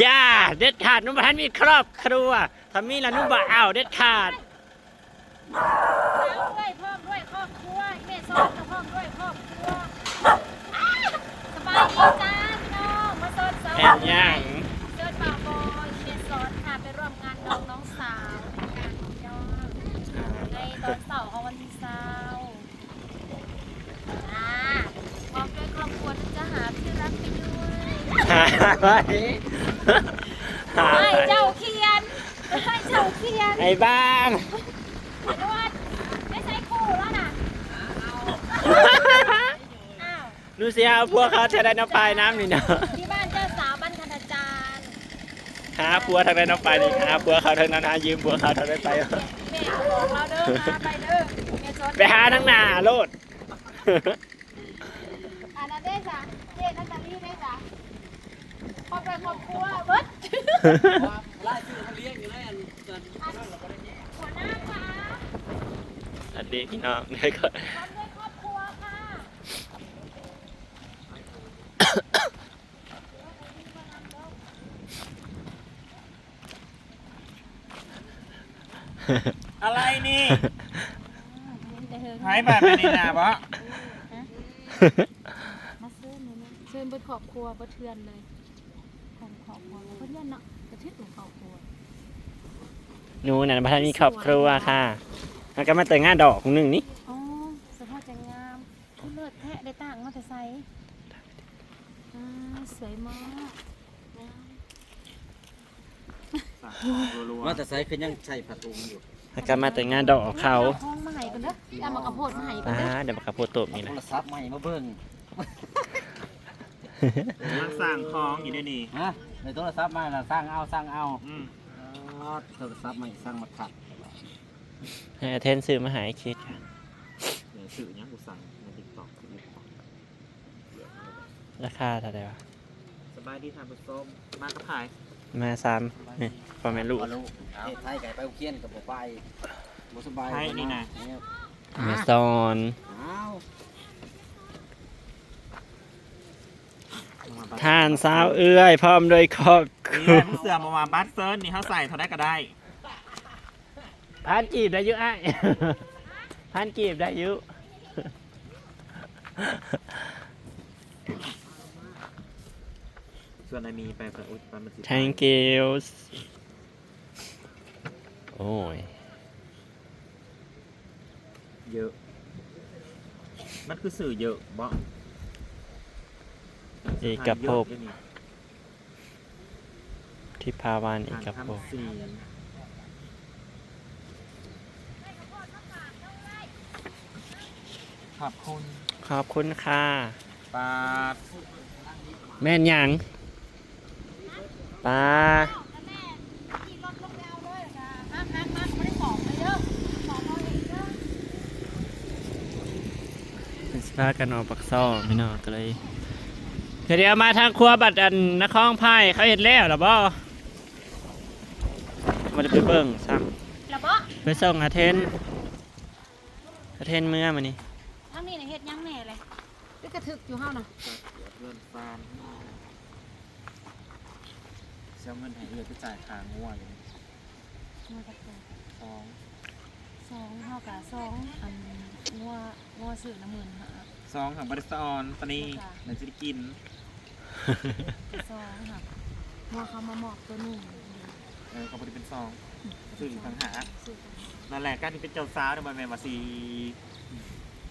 อย่าเด็ดขาดนุ่มท่านมีครอบครัวถ้ามีแล้วนุ่มบ่เอาเด็ดขาดสาวด้วยพร้อมด้วยครอบครัวอีเมซอนก็พร้อมด้วยครอบครัวอ้าวสบายดีจ้าพี่น้องมาสอนสาวแอนย่างเดินบ่าวบอยอีเมซอนค่ะไปร่วมงานน้องน้องสาวงานของยอดในตอนเสาร์ของวันที่เสาร์อ่าพร้อมด้วยครอบครัวจะหาที่รักไปด้วย หาไว้หาให้ไว้เจ้าเขียนให้เจ้าเขียนไอ้บ้างขอโทษไม่ใช่คู่แล้วนะอ้าวดูสิเอาพวกเขาจะได้น้ำปลายน้ำนี่เนาะที่บ้านเจ้าสาวบรรณาจารย์หาพัวทางได้น้ำปลายนี่หาพัวเขาทางนั้นหายืมพัวเขาทางได้ไปแม่บอกเราเด้อมาไปเด้อแม่จดไปหาทั้งหน้าโลดอันนั้นได้จ้ะเจ๊นัตตาลีได้จ้ะ ครอบครัวครอบครัวเบิดไล่ชื่อเขาเลี้ยงอยู่แล้วอันเกินหัวหน้าค่ะสวัสดีพี่น้องได้ก่อนพร้อมด้วยครอบครัวค่ะอะไรนี่แต่เธอหายแบบไปนี่นะบะมาซื้อนี่นะเชิญเบิดครอบครัวเบิดเทือนเลยข องครอบครัวเบิดเทือนเนาะกระทิดของครอบครัวหนูน่ะพระมีครอบครัวค่ะแล้วก็มาแต่งงานดอกของหนึ่งนี่อ๋อสภาพจะงามที่เลิศแทะได้ต่างมาแต่ไซอ่าสวยมากงามว่าแต่ไซส์คือยังใช้ผัดอุงอยู่แล้วก็มาแต่งงานดอกเขาห้องมาให้กันเด้อเอามากระโพดมาให้กันอ่าเด้อเดี๋ยวมาขับโพดตบนี่โทนะรศัพท์ใหม่มาเบิ่ง มันสั่งของอยู่ด้วยนี่ฮะในโทรศัพท์ใหม่น่ะสร้างเอาสร้างเอาอืมอ๋อโทรศัพท์ใหม่สร้างมาขัดให้อาเทนซื้อมาใหายคิดค่ะเดี๋ยวสื่อยังกูสั่งในติ๊กต็อกราคาเท่าไหร่วะ สบายดีทานผสมมากระพายมาซ้ำนี่พอแม่ลูก เอาลูกเฮ็ดไทยไก่ไปอุเคียนกับบ่ไปบ่สบายให้นี่นะเนี่ยมาซอน อ้าว ทานสาวเอื้อย พร้อมโดวยครอบคนี่รัวแหละมึงเสือมามาบัสเซิร์นนี่เขาใส่เท่าได้ก็ได้พันจีบได้อยุไอ้ายพันจีบได้อยุ ส่วนนายมีไปเปิดอุดปันมันสิ thank you โอ้ย เยอะ มันคือสื่อเยอะบ่เอกภพเยอะด้วยนี่ที่พาวานเออ่านกภพคำสี่ขอบคุณขอบคุณค่ะปาดแม่นยังปลาขี่รถลงไปเอาเลยค่ะฮักฮักฮักไม่ได้ของเลยเด้อของเอาเองเด้อสพากันออกปักซ่องพี่น้องก็เลย เดี๋ยวมาทางครัวบัตรอันนครไพ่เขาเห็นแล้วหรอบ่มาไปเบิ่งซ้แล้วบ่ำไปส่งอาเทนอาเทนเมื่อมานี่ทั้งนี้น่ะเฮ็ดหยังแน่เลยนี่กระทึกอยู่เฮาน่ะเงินฟานเสียเงินให้เอือไปจ่ายค่างัวอยู่มาจากไหนสองสองเท่ากับสองอันงัวงัวสื่อน้ำหมื่นหาสองของบริษัทออนตอนนี้ไหนจะได้กิน สองค่ะงัวเขามามอบตัวหนึ่งเออเขาบริเป็นสองสื่อต่างหากสื่อกันนั่นแหละการที่เป็นเจ้าสาวเนี่ยมันแมนมาซี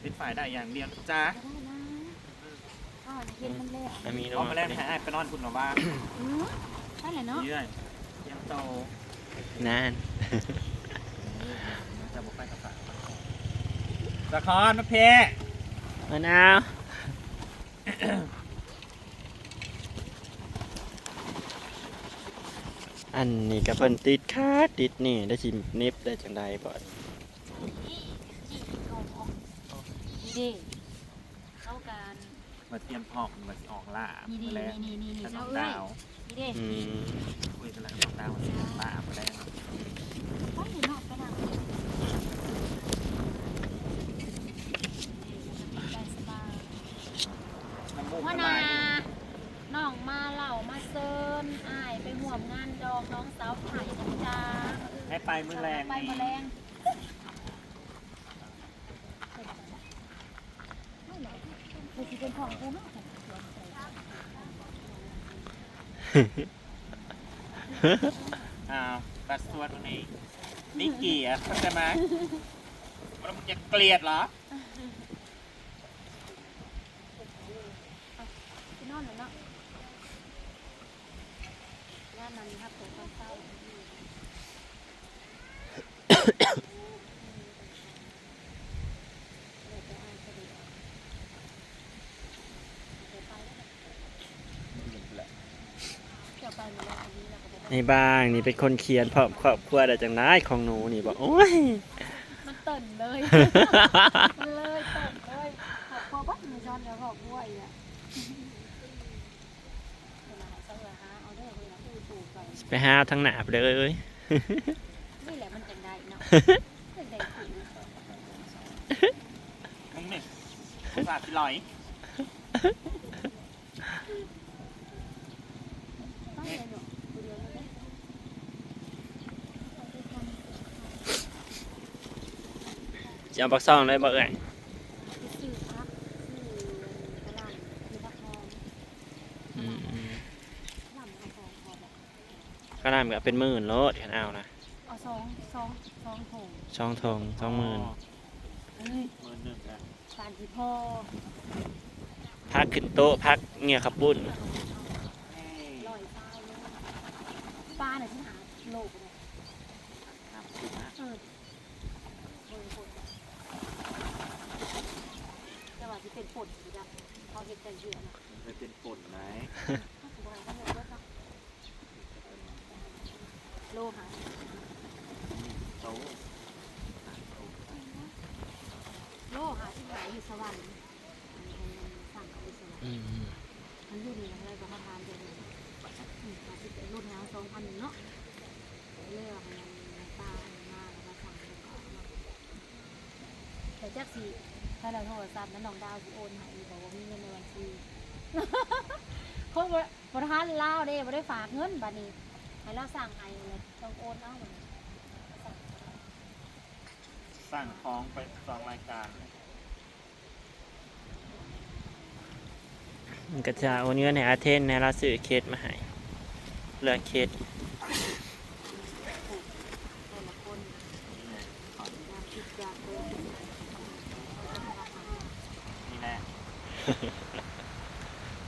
เป็นฝ่ายได้อย่างเดียวนะจ้าได้นะอ้าวเห็นมันแล้วมันมีเอามาแล่นให้ไอ้ายไปนอนคุณหรอว่าอืมได้แหละเนาะเยื่อยยังโตนานจะบอกไปกับฝาสะคอนมาเพะมะนาว อันนี้ก็เพิ่นติดคาดติดนี่ได้ชิมนิบได้จังใดบ่นี่จีเขาออกนี่ดิเข้ากันมาเตรียมพร้อมมาสิออกล่านี่ดิมาแล้วนี่นี่นี่ขนเจ้ามเอ้ยดาวนี่ดิอืมคุยกันแล้วขนมดาวมาสิออกล่ามาแล้ว ไปเนาะไปนั่งได้สบาย น้ำมูก ว่า ละ นา ลาย น้องมา เหล่ามาเซินอายไปห่วมงานดองน้องสาวไผ่นะจ๊ะ ให้ไปมื้อแรง ไป นี่ มาแรงไม่สิเป็นข อ้าวบัตรสวดวันนี้นี่เกียดเข้าใจไหมแล้วมึงจะเกลียดเหรอไปนอนแล้วเนาะงานนั้นครับผมต้อนเช้าเดี๋ยวไปมาแล้วอัน นี้เราก็ไปนี่บ้างนี่เป็นคนเขียนพร้อมครอบครัวได้จังไดของหนูนี่บอกโอ้ย มันเติ่นเลยมันเลยเติ่นเลยขอบพ่อบัดมีช้อนเดี๋ยวขอบพ่ออีกอะเวลาเสมอฮะเอาเด้อเวลาตู้ตู่ไปไปหาทางหนาไปเลยนี่แหละมันจังได้เนาะจังได้ถึงมึงนี่ภาษาที่ลอย ต้องเลยเนาะกูเดียวเลย จะเอาบักซ่องเลยบอกเอ่ยซื้อพักซื้อกระหล่ำมีผักหอมอืมกระหล่ำผักหอมพอแบบก็น่าก็เป็นหมื่นโลดกันเอานะเอาสองสองสองถุงช่องทงสองหมื่นเฮ้ยหมื่นหนึ่งแล้วปานที่พ่อพักขึ้นโต๊ะพักเงียขับปุ้นลอยเศร้าเลยปลาเนี่ยฉันหาโลกเลยครับถูกนะเออเบิ่งฝนแต่ ว่าที่เป็นฝนอยู่จ้ะพอเห็ดแต่เยอะนะมันเป็นป่นไหมถ้าสมมติว่าเขาเลิกเนาะโลหะโต๊ะโลหะที่ไหนอยู่สวรรค์อันนี้มันสั่งเขาไปสวรรค์อืมมันรุ่นนี้อะไรก็มาทานเดือนหนึ่งอืมอาจจะเป็นรุ่นแล้วสองพันเนาะเลือกมันตามาแล้วมาสั่งแล้วก็เอามาแต่จักสีถ้าเราโทรศัพท์นั้นน้องดาวสิโอนให้บอกว่ามีเงินในบัญชีเขาบริบริหารเล่าวเด้บ่ได้ฝากเงินบัดนี้ให้เราสั่งให้เลยต้องโอนเอาบัดนี้สั่งสั่งของไปสองรายการมันก็จะโอนเงินในอาเทนในเราซื้อเคสมาให้เลือกเคส แต่ละคนอยากคิดอยากเดิน นี่แหละ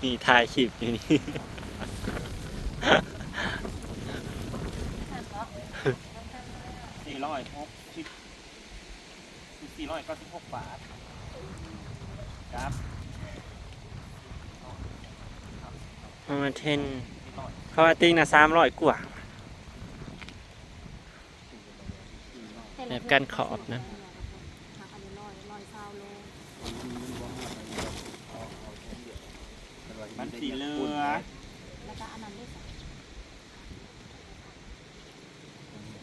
นี่ถ่ายคลิปอยู่นี่สั่งเนาะสี่ร้อยหกสิบสี่ร้อยเก้าสิบหกบาทครับมาเทนสี่ร้อยเขาว่าติ้งนะสามร้อยกว่า แบบการขอบนะ หักอันนี้ร้อยร้อยเศร้าโล มัน สีเหลือแล้วก็อันนั้นด้วยสิ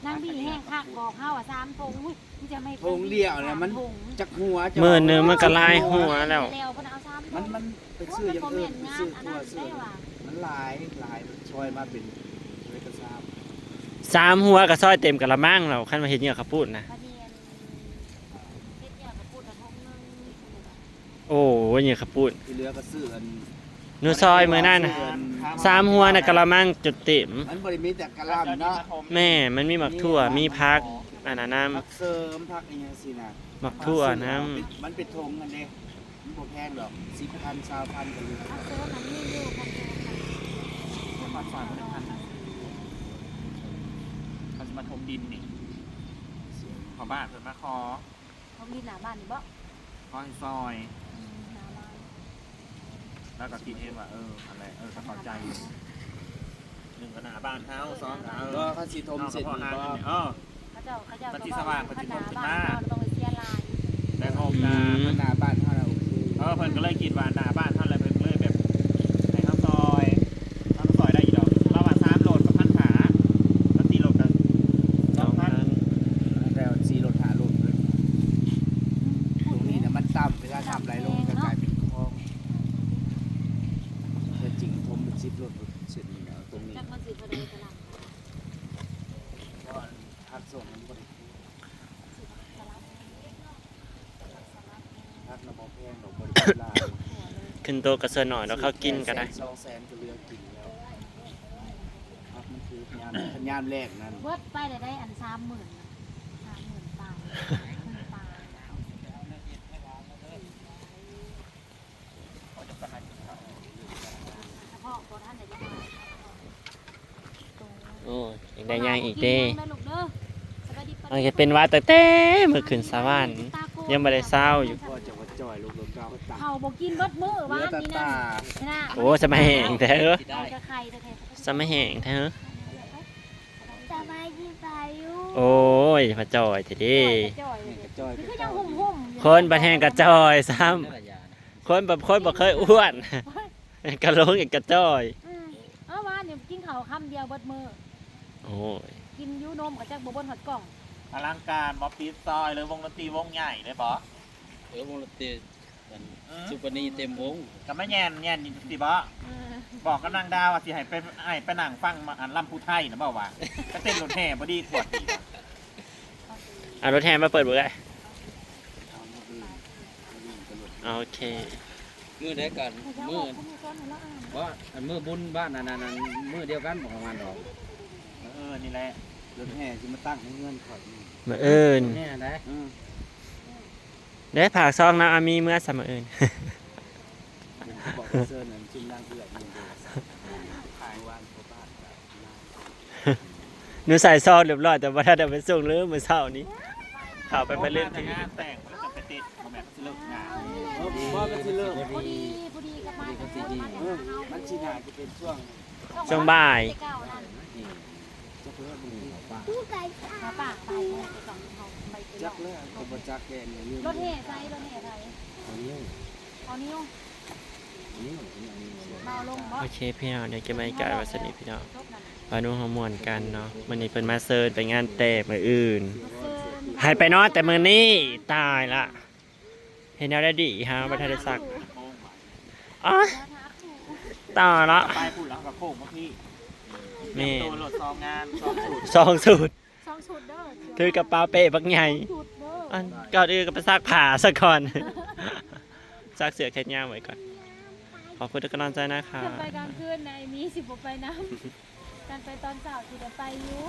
นางบีแห้งคักบอกเฮาอะสามถุงอุ้ยมันจะไม่ทงเดียวเนี่ยมันถุงจักหัวจะหมื่นหนึ่งมันก็ลายหัวแล้วเร็วเพิ่นเอาสามถุงมันมันไปโอ้ซื้อมันอย่างบ่อื่แม่นนไปงานซื้ออันตัวนั้นซื้อได้ว่ะมันหลายหลายช่วยมาเป็นเวกทราบสามหัวกับซอยเต็มกะละมังเราขั้นมาเห็นเงียขับปุ้นนะประเด็นเฮ็ดยากกับพูดอะทงนึงโอ้ยเงียขับปุ้นที่เหลือก็ซื้ออัน นูซอยมือนั่นนะสามหัวนะกะละมังจุดเต็มมันบริมีแต่กะหล่ำเนาะแม่มันมีหมักทั่วมีพักอันนั้นน้พักเสริมพักอีหยังสินะำหมักทั่วน้มันเป็นธงกันเด้มันบ่แพงหรอกสิบพันสาวพันกันเลยพักเซิร์ฟมันมีอยู่พักเซิร์ฟมันมาซอยมาได้พันนะเขาจะมาถมดินนี่ขอบ้านเพิ่นมาขอเขามีหน้าบ้านนี่บ่ขอให้ซอยหน้าบ้าน แล้วก็คิดเองว่าเอออะไรเออก็เข้าใจอยู่หนึ่งก็หนาบ้านเท้าสองก็เอก็อเขาสิทมเอาเสร็จพอนี่หาก็เออ เขาเจ้าเขาเจ้าปฏิสว่างปฏิหบัน้าติบ้านมาเราต้องไปเสียลายแต่โฮมนาหน้าบ้านเฮาเราโอเค เออเพิ่นก็เลยคิดว่าหน้าบ้านเท่าไรเพิ่นก็เลยแบบให้ข้าวซอยข้าวซอยได้อีกดอกระหว่างสามโหลดกับพันขาแล้วตีโหลดกันำ สองพัน แล้วสีรถหารถเลยตรงนี้น่ะมันต่ำเวลาทำไหลลงจะกลายเป็นคลองแต่จริงทมเป็นสิบรถ เสร็จนี่นะตรงนี้ จั กมันสิเขาได้กระลังเพราะว่าพักส่งมันบ่ได้พักน้ำบ่แพงดอกบ่ได้หลายขึ้นโตะกระเสือหน่อยแล้วเขากินก็ได้ สองแสนก็เลือกินแล้วพักมันคือพยานพยานแรกนั่นเบิดไปได้ได้อันสามหมื่นสามหมื่นตายหมื่นตายเฉพาะตัวท่านไหนจะมา โอ้ยยังได้ย่างอีกเด้กินลูกเด้อสบายดีปะมันจะเป็นว่าแต่เต้เมื่อคืนสวรรค์ยังไม่ได้เศร้าอยู่ก็จะว่าจ่อยลูกลูกเก้าตักเขาบอกกินเบิดมื้อเหลืวาอนแต่นี่ตานะนี่นะโอ้จะมาแห้งแท้เออเอาจะใครจะแทนจะมาแห้งแท้เออสบายดีปายุโอ้ยพระจอยทีเดีจ่อยนี่ก็จ่อยนี่ก็คือยัเจ้างหุ่มหุ่มคนบัดแห้งกระจอยซ้ำคนแบบคนบ่เคยอ้วนกระโหลกอีกกระจอยเอาว่าเนี่ยกินข้าวคำเดียวเบิดมือ โอ้ยกินยูนมกับจักบบนหอดกล่องอลังการบอปีซอยหรือวงดนตรีวงใหญ่เลยบอเออวงดนตรีซุปเปอร์นีเต็มวงก็ไม่แย่นแย่นสิบอบอกกับนางดาวว่าสิให้ไปให้ไปนั่งฟังมาอันลำพูไทยนะบ่าวว่าก็เต้นรถแห่บอดีขวดดีเอารถแทนมาเปิดเบื่อเอามาดูเอาดูกันหมดโอเค มือได้กันมืมืออเขามีก้อนให้เราอ่านว่าอันมือบุญบ้านอันนั้นอันมือเดียวกันบอกประมาณดอกเออนี่แหละรถแห่สิมาตั้งให้เงื่อนข่อยนี่มาเอิญนี่นะได้อืมได้ผากซองนะอามีเมื่อสามอเอิญผมก็บอกว่าเสื้อนั้นชิ้นล่างเพื่อนนี่เด้อขายวางเข้าบ้านกับร้านหนูใส่ซองเรียบร้อยแต่ว่าถ้าเดี๋ยวไปส่งเรื่องมือเช้านี้ข่าวไปไปเล่นที่ที่งานแต่งแล้วก็ไปติดมาแบบสิเลิกงานเออผมว่ามันสิเลิกพอดีพอดีกับมากับคนมาเออมันสิน่าจะเป็นช่วง ช่วงบ่าย เก้านั่น จักเลิกมันนี่ป้ามาป่าไปเลยไปสองเขาไปไปจักเลิกก็บ่จักแกเนี่ยลืมรถเห่ใส่รถเห่ใส่อันนี้เอานิ้วอันนี้อันนี้เบาลงบ่โอเคพี่น้องเดี๋ยวจะมาการวัสนิพี่น้องจบนั่นวานุฮอร์โมนกันเนาะวันนี้เพิ่นมาเซิร์นไปงานแต่มืออื่นเซิร์นหายไปนอนแต่มือนี้ตายละเห็นแล้วได้ดีฮะบัทได้สักอ๋อตายละไปพูดแล้วกับโค้งเมื่อกี้ แม่ตัวรถซองงานซองสูตรสองสูตรสองชุดเด้อถือกระเป๋าเป้บักใหญ่ชุดเด้ออันก่อนอื่นก็ไปซักผ้าซะก่อนซักเสื้อแขนยาวไว้ก่อน ขอบคุณทุกกำลังใจนะคะจะไปกลางคืนในมีสิบไปน้ำ การไปตอนเช้าที่จะไปอยู่